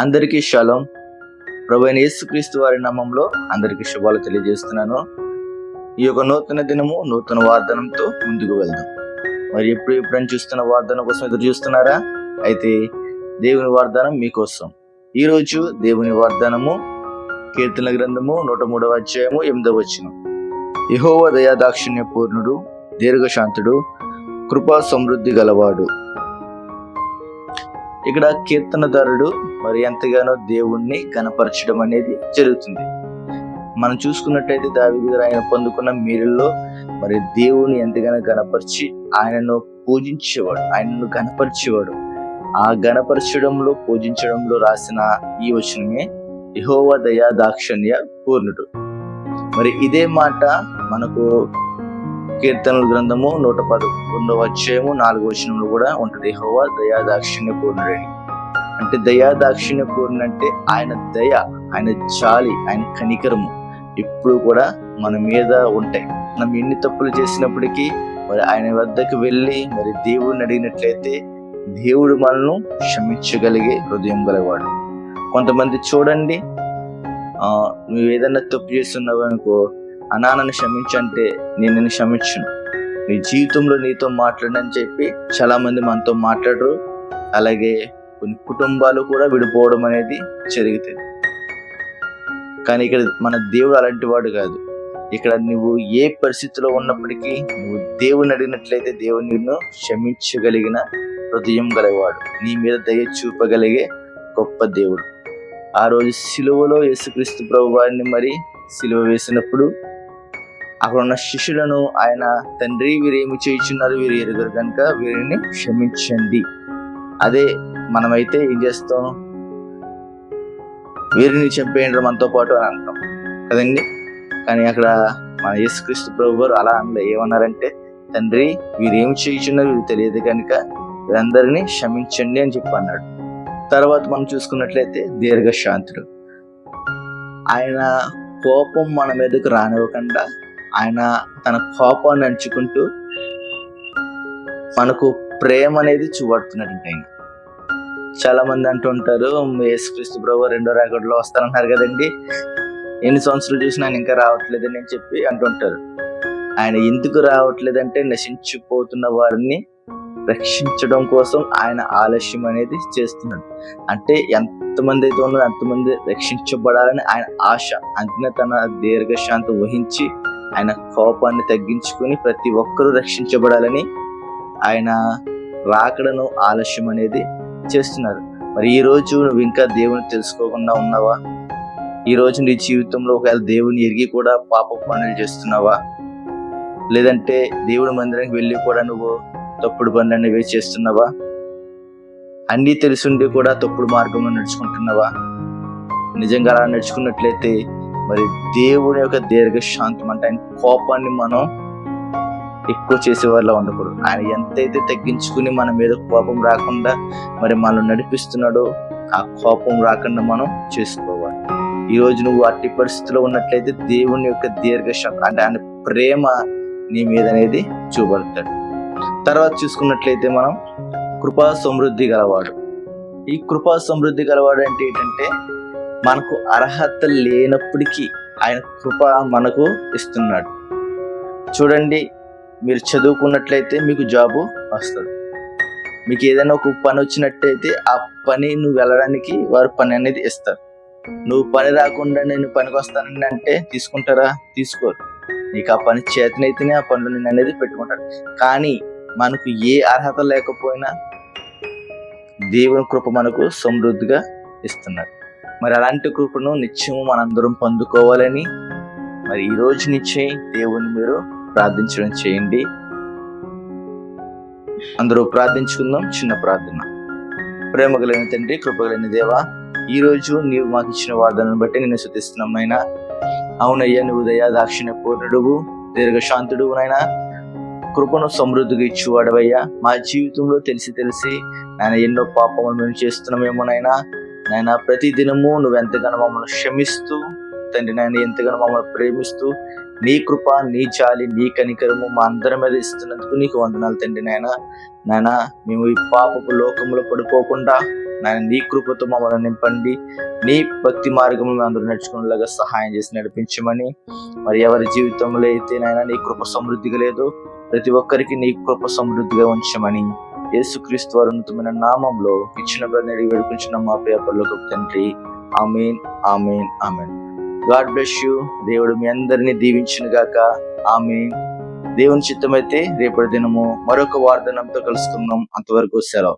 అందరికీ షలోం. ప్రభు యేసుక్రీస్తు వారి నామంలో అందరికీ శుభాలు తెలియజేస్తున్నాను. ఈ యొక్క నూతన దినము నూతన వార్ధనంతో ముందుకు వెళ్దాం. మరి ఎప్పుడు ఎప్పుడని చూస్తున్న వార్ధనం కోసం ఎదురు చూస్తున్నారా? అయితే దేవుని వాగ్దానం మీకోసం. ఈరోజు దేవుని వాగ్దానము కీర్తన గ్రంథము నూట మూడవ అధ్యాయము ఎనిమిదవ వచ్చిన యహోవ దయాదాక్షిణ్య పూర్ణుడు దీర్ఘశాంతుడు కృపా సమృద్ధి గలవాడు. ఇక్కడ కీర్తనదారుడు మరి ఎంతగానో దేవుణ్ణి కనపరచడం అనేది జరుగుతుంది. మనం చూసుకున్నట్టయితే దావిది దగ్గర ఆయన పొందుకున్న మీరుల్లో మరి దేవుని ఎంతగానో గనపరిచి ఆయనను పూజించేవాడు ఆయనను గనపరిచేవాడు ఆ గణపరచడంలో పూజించడంలో రాసిన ఈ వచనమే యహోవ దయా దాక్షణ్య పూర్ణుడు. మరి ఇదే మాట మనకు కీర్తనల గ్రంథము నూట పదకొండవ అధ్యాయము నాలుగు వచనంలో కూడా ఉంటుంది. హోవా దయా దాక్షిణ్య పూర్ణుడని అంటే దయా దాక్షిణ్య పూర్ణుడు అంటే ఆయన దయ ఆయన జాలి ఆయన కనికరము ఇప్పుడు కూడా మన మీద ఉంటాయి. మనం ఎన్ని తప్పులు చేసినప్పటికీ మరి ఆయన వద్దకు వెళ్ళి మరి దేవుడిని అడిగినట్లయితే దేవుడు మనల్ని క్షమించగలిగే హృదయం గలవాడు. కొంతమంది చూడండి నువ్వు ఏదైనా తప్పు చేస్తున్నావు అనుకో అనానని క్షమించంటే నేను నిన్ను క్షమించను. నీ జీవితంలో నీతో మాట్లాడని చెప్పి చాలా మంది మనతో మాట్లాడరు. అలాగే కొన్ని కుటుంబాలు కూడా విడిపోవడం అనేది జరుగుతుంది. కానీ ఇక్కడ మన దేవుడు అలాంటి వాడు కాదు. ఇక్కడ నువ్వు ఏ పరిస్థితిలో ఉన్నప్పటికీ నువ్వు దేవుని అడిగినట్లయితే దేవుని నిన్ను క్షమించగలిగిన హృదయం గలవాడు. నీ మీద దయ చూపగలిగే గొప్ప దేవుడు. ఆ రోజు సిలువలో యేసుక్రీస్తు ప్రభు వారిని మరి సిలువ వేసినప్పుడు అక్కడ ఉన్న శిష్యులను ఆయన తండ్రి వీరు ఏమి చేయించున్నారు? వీరు ఎరుగరు కనుక వీరిని క్షమించండి. అదే మనమైతే ఏం చేస్తాం? వీరిని చంపేయండి మనతో పాటు అని అంటాం. కదండి? కానీ అక్కడ మన యేసుక్రీస్తు ప్రభు గారు అలా అనలే. ఏమన్నారంటే తండ్రి వీరేం చేయించున్నారు? వీరు తెలియదు కనుక వీరందరినీ క్షమించండి అని చెప్పి అన్నాడు. తర్వాత మనం చూసుకున్నట్లయితే దీర్ఘశాంతుడు. ఆయన కోపం మన మీదకు రానివ్వకుండా ఆయన తన కోపాన్ని అంచుకుంటూ మనకు ప్రేమ అనేది చూపడుతున్నాడు ఆయన. చాలా మంది అంటుంటారు యేసుక్రీస్తు ప్రభు రెండో రాకడలో వస్తానన్నారు కదండి. ఎన్ని సంవత్సరాలు చూసినా ఆయన ఇంకా రావట్లేదని అని చెప్పి అంటుంటారు ఆయన ఎందుకు రావట్లేదంటే నశించిపోతున్న వారిని రక్షించడం కోసం ఆయన ఆలస్యం అనేది చేస్తున్నాడు. అంటే ఎంతమంది అయితే ఉన్నారో అంతమంది రక్షించబడాలని ఆయన ఆశ అందుకనే తన దీర్ఘశాంతి వహించి ఆయన కోపాన్ని తగ్గించుకుని ప్రతి ఒక్కరూ రక్షించబడాలని ఆయన రాకడను ఆలస్యం అనేది చేస్తున్నారు. మరి ఈ రోజు నువ్వు ఇంకా దేవుని తెలుసుకోకుండా ఉన్నావా? ఈరోజు నీ జీవితంలో ఒకవేళ దేవుని ఎరిగి కూడా పాప పనులు చేస్తున్నావా? లేదంటే దేవుడి మందిరానికి వెళ్ళి కూడా నువ్వు తప్పుడు పనులు వేసి చేస్తున్నావా? అన్నీ తెలుసుండి కూడా తప్పుడు మార్గంలో నడుచుకుంటున్నావా? నిజంగా అలా నడుచుకున్నట్లయితే మరి దేవుని యొక్క దీర్ఘశాంతం అంటే ఆయన కోపాన్ని మనం ఎక్కువ చేసే వాళ్ళ ఉండకూడదు. ఆయన ఎంతైతే తగ్గించుకుని మన మీద కోపం రాకుండా మరి మనం నడిపిస్తున్నాడో ఆ కోపం రాకుండా మనం చేసుకోవాలి. ఈ నువ్వు అట్టి పరిస్థితిలో ఉన్నట్లయితే దేవుని యొక్క దీర్ఘశాంతం అంటే ఆయన ప్రేమ నీ మీద అనేది చూపడతాడు తర్వాత చూసుకున్నట్లయితే మనం కృపా సమృద్ధి గలవాడు. ఈ కృపా సమృద్ధి గలవాడు అంటే ఏంటంటే మనకు అర్హత లేనప్పటికీ ఆయన కృప మనకు ఇస్తున్నాడు. చూడండి మీరు చదువుకున్నట్లయితే మీకు జాబు వస్తుంది. మీకు ఏదైనా ఒక పని వచ్చినట్టయితే ఆ పని నువ్వు వెళ్ళడానికి వారు పని అనేది ఇస్తారు. నువ్వు పని రాకుండా నేను పనికి వస్తానని అంటే తీసుకుంటారా? తీసుకోరు. నీకు ఆ పని చేతనైతేనే ఆ పనులు నేను అనేది పెట్టుకుంటారు కానీ మనకు ఏ అర్హత లేకపోయినా దేవుని కృప మనకు సమృద్ధిగా ఇస్తున్నాడు. మరి అలాంటి కృపను నిత్యము మనందరం పొందుకోవాలని మరి ఈ రోజు నుంచే దేవుని మీరు ప్రార్థించడం చేయండి. అందరూ ప్రార్థించుకుందాం చిన్న ప్రార్థన. ప్రేమ కలిగిన తండ్రి కృప దేవా ఈ రోజు నీవు మాకు ఇచ్చిన వాదనను బట్టి నేను శుద్ధిస్తున్నాం అయినా అవునయ్యా నువ్వు దయా దాక్షిణ పూర్ణుడువు దీర్ఘశాంతుడు నాయనా. కృపను సమృద్ధిగా ఇచ్చేవాడవయ్యా. మా జీవితంలో తెలిసి తెలిసి నాయన ఎన్నో పాపములు మేము చేస్తున్నామేమోనైనా నాయన ప్రతి దినము నువ్వు ఎంతగానో మమ్మల్ని క్షమిస్తూ తండ్రి నాయన ఎంతగానో మమ్మల్ని ప్రేమిస్తూ నీ కృప నీ జాలి నీ కనికరము మా అందరి మీద ఇస్తున్నందుకు నీకు వందనాలు తండ్రి నాయన. నాయన మేము ఈ పాపపు లోకంలో పడిపోకుండా నాయన నీ కృపతో మమ్మల్ని నింపండి. నీ భక్తి మార్గంలో అందరూ నడుచుకునేలాగా సహాయం చేసి నడిపించమని మరి ఎవరి జీవితంలో అయితే నాయన నీ కృప సమృద్ధిగా లేదు ప్రతి ఒక్కరికి నీ కృప సమృద్ధిగా ఉంచమని. యేసుక్రీస్తు వారి ఉన్నతమైన నామంలో ఇచ్చిన ప్రతినిధి వేడుకుంటున్న మా పేపర్లో పరలోక తండ్రి. Amen amen amen. God bless you. దేవుడు మీ అందరినీ దీవించిన గాక. ఆమెన్. దేవుని చిత్తమైతే రేపటి దినము మరొక వార్ధనంతో కలుసుకుందాం అంతవరకు సెలవు.